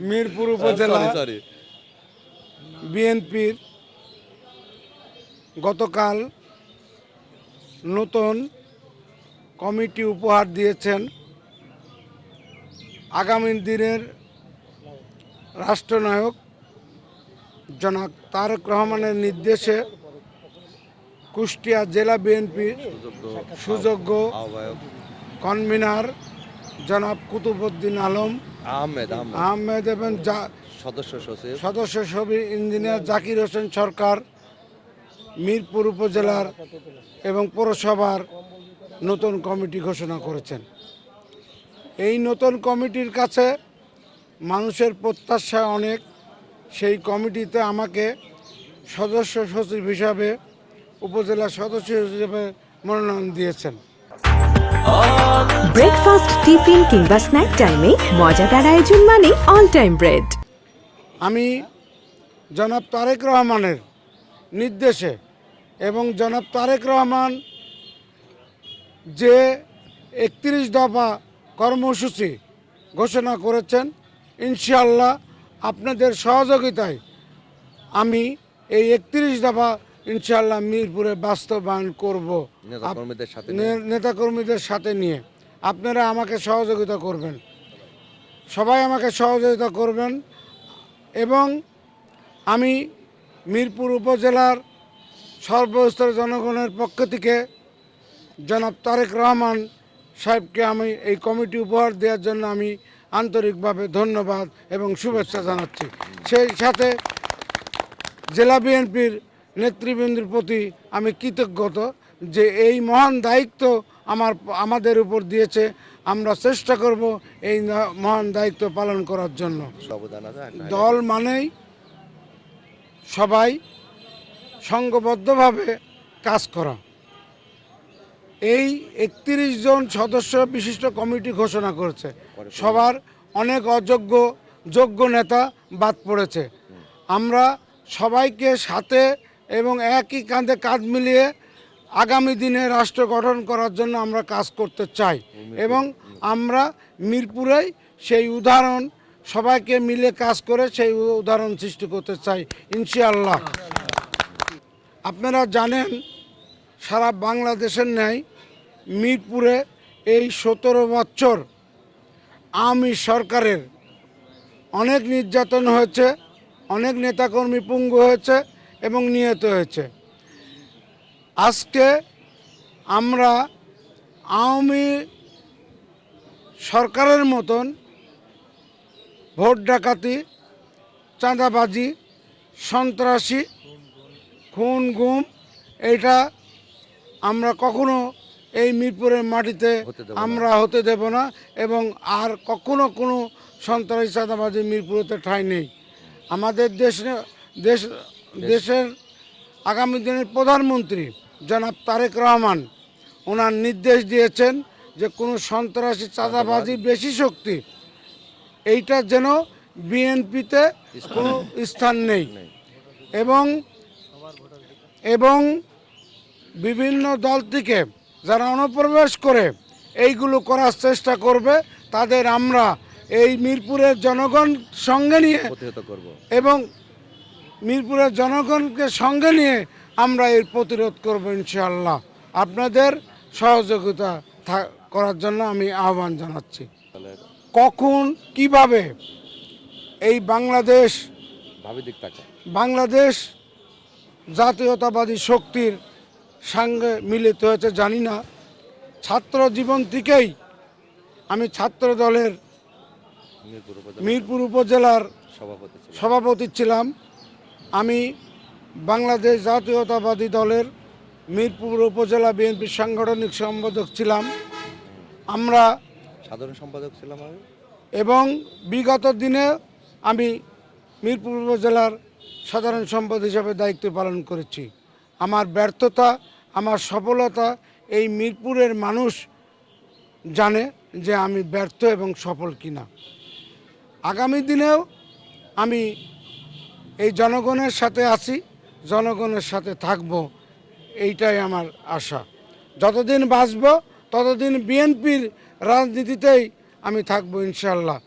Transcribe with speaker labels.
Speaker 1: মিরপুর উপজেলা
Speaker 2: সরি
Speaker 1: বিএনপির গতকাল নতুন কমিটি উপহার দিয়েছেন আগামী দিনের রাষ্ট্রনায়ক জনাব তারেক রহমানের নির্দেশে কুষ্টিয়া জেলা বিএনপির সুযোগ্য কনভিনার জনাব কুতুবুদ্দিন আলম
Speaker 2: আহমেদ আহমেদ।
Speaker 1: এবং
Speaker 2: সদস্য সচিব।
Speaker 1: সদস্য সবই ইঞ্জিনিয়ার জাকির হোসেন সরকার মিরপুর উপজেলার এবং পৌরসভার নতুন কমিটি ঘোষণা করেছেন। এই নতুন কমিটির কাছে মানুষের প্রত্যাশা অনেক। সেই কমিটিতে আমাকে সদস্য সচিব হিসাবে উপজেলা সদস্য হিসেবে মনোনয়ন দিয়েছেন।
Speaker 3: ব্রেকফাস্ট টিফিন কিংবা স্ন্যাক টাইমে মজাদার আয়োজন মানে অল টাইম ব্রেড
Speaker 1: আমি জনাব তারেক রহমানের নির্দেশে এবং জনাব তারেক রহমান যে একত্রিশ দফা কর্মসূচি ঘোষণা করেছেন, ইনশাআল্লাহ আপনাদের সহযোগিতায় আমি এই একত্রিশ দফা ইনশাআল্লাহ মিরপুরে বাস্তবায়ন করব।
Speaker 2: নেতাকর্মীদের সাথে
Speaker 1: নেতাকর্মীদের সাথে নিয়ে। আপনারা আমাকে সহযোগিতা করবেন। সবাই আমাকে সহযোগিতা করবেন এবং আমি মিরপুর উপজেলার সর্বস্তরের জনগণের পক্ষ থেকে জনাব তারেক রহমান সাহেবকে আমি এই কমিটি উপহার দেওয়ার জন্য আমি আন্তরিকভাবে ধন্যবাদ এবং শুভেচ্ছা জানাচ্ছি। সেই সাথে জেলা বিএনপির নেতৃবৃন্দের প্রতি আমি কৃতজ্ঞত যে এই মহান দায়িত্ব আমার আমাদের উপর দিয়েছে। আমরা চেষ্টা করব এই মহান দায়িত্ব পালন করার জন্য।
Speaker 2: আছে একটা
Speaker 1: দল মানেই সবাই সংঘবদ্ধভাবে কাজ করা। এই একত্রিশ জন সদস্য বিশিষ্ট কমিটি ঘোষণা করেছে। সবার অনেক অযোগ্য যোগ্য নেতা বাদ পড়েছে। আমরা সবাইকে সাথে এবং একই কাঁধে কাঁধ মিলিয়ে আগামী দিনে রাষ্ট্র গঠন করার জন্য আমরা কাজ করতে চাই। এবং আমরা মিরপুরেই সেই উদাহরণ, সবাইকে মিলে কাজ করে সেই উদাহরণ সৃষ্টি করতে চাই, ইনশাআল্লাহ। আপনারা জানেন, সারা বাংলাদেশের ন্যায় মিরপুরে এই সতেরো বছর আমি সরকারের অনেক নির্যাতন হয়েছে, অনেক নেতাকর্মী পঙ্গু হয়েছে এবং নিহত হয়েছে আজকে আমরা আওয়ামী সরকারের মতন ভোট ডাকাতি চাঁদাবাজি সন্ত্রাসী খুন গুম এটা আমরা কখনো এই মিরপুরের মাটিতে। আমরা হতে দেব না এবং আর কখনো কোনো সন্ত্রাসী চাঁদাবাজি মিরপুরেতে ঠাঁই নেই আমাদের দেশ দেশ দেশের আগামী দিনের প্রধানমন্ত্রী জনাব তারেক রহমান ওনার নির্দেশ দিয়েছেন যে কোনো সন্ত্রাসী চাঁদাবাজি বেশি শক্তি এইটা যেন বিএনপিতে কোনো স্থান নেই। এবং এবং বিভিন্ন দল থেকে যারা অনুপ্রবেশ করে এইগুলো করার চেষ্টা করবে তাদের আমরা এই মিরপুরের জনগণ সঙ্গে নিয়ে এবং মিরপুরের জনগণকে সঙ্গে নিয়ে আমরা এর প্রতিরোধ করব ইনশাআল্লাহ। আপনাদের সহযোগিতা করার জন্য আমি আহ্বান জানাচ্ছি। কখন কীভাবে এই বাংলাদেশ বাংলাদেশ জাতীয়তাবাদী শক্তির সঙ্গে মিলিত হয়েছে জানি না। ছাত্র জীবন থেকেই আমি ছাত্র দলের
Speaker 2: মিরপুর
Speaker 1: উপজেলার
Speaker 2: সভাপতি
Speaker 1: সভাপতি ছিলাম। আমি বাংলাদেশ জাতীয়তাবাদী দলের মিরপুর উপজেলা বিএনপির সাংগঠনিক সম্পাদক ছিলাম। আমরা
Speaker 2: সাধারণ সম্পাদক ছিলাম আমি।
Speaker 1: এবং বিগত দিনে আমি মিরপুর উপজেলার সাধারণ সম্পাদক হিসাবে দায়িত্ব পালন করেছি। আমার ব্যর্থতা আমার সফলতা এই মিরপুরের মানুষ জানে যে আমি ব্যর্থ এবং সফল কিনা। আগামী দিনেও আমি এই জনগণের সাথে আছি, জনগণের সাথে থাকব, এইটাই আমার আশা। যতদিন বাঁচব, ততদিন বিএনপির রাজনীতিতেই আমি থাকব ইনশাল্লাহ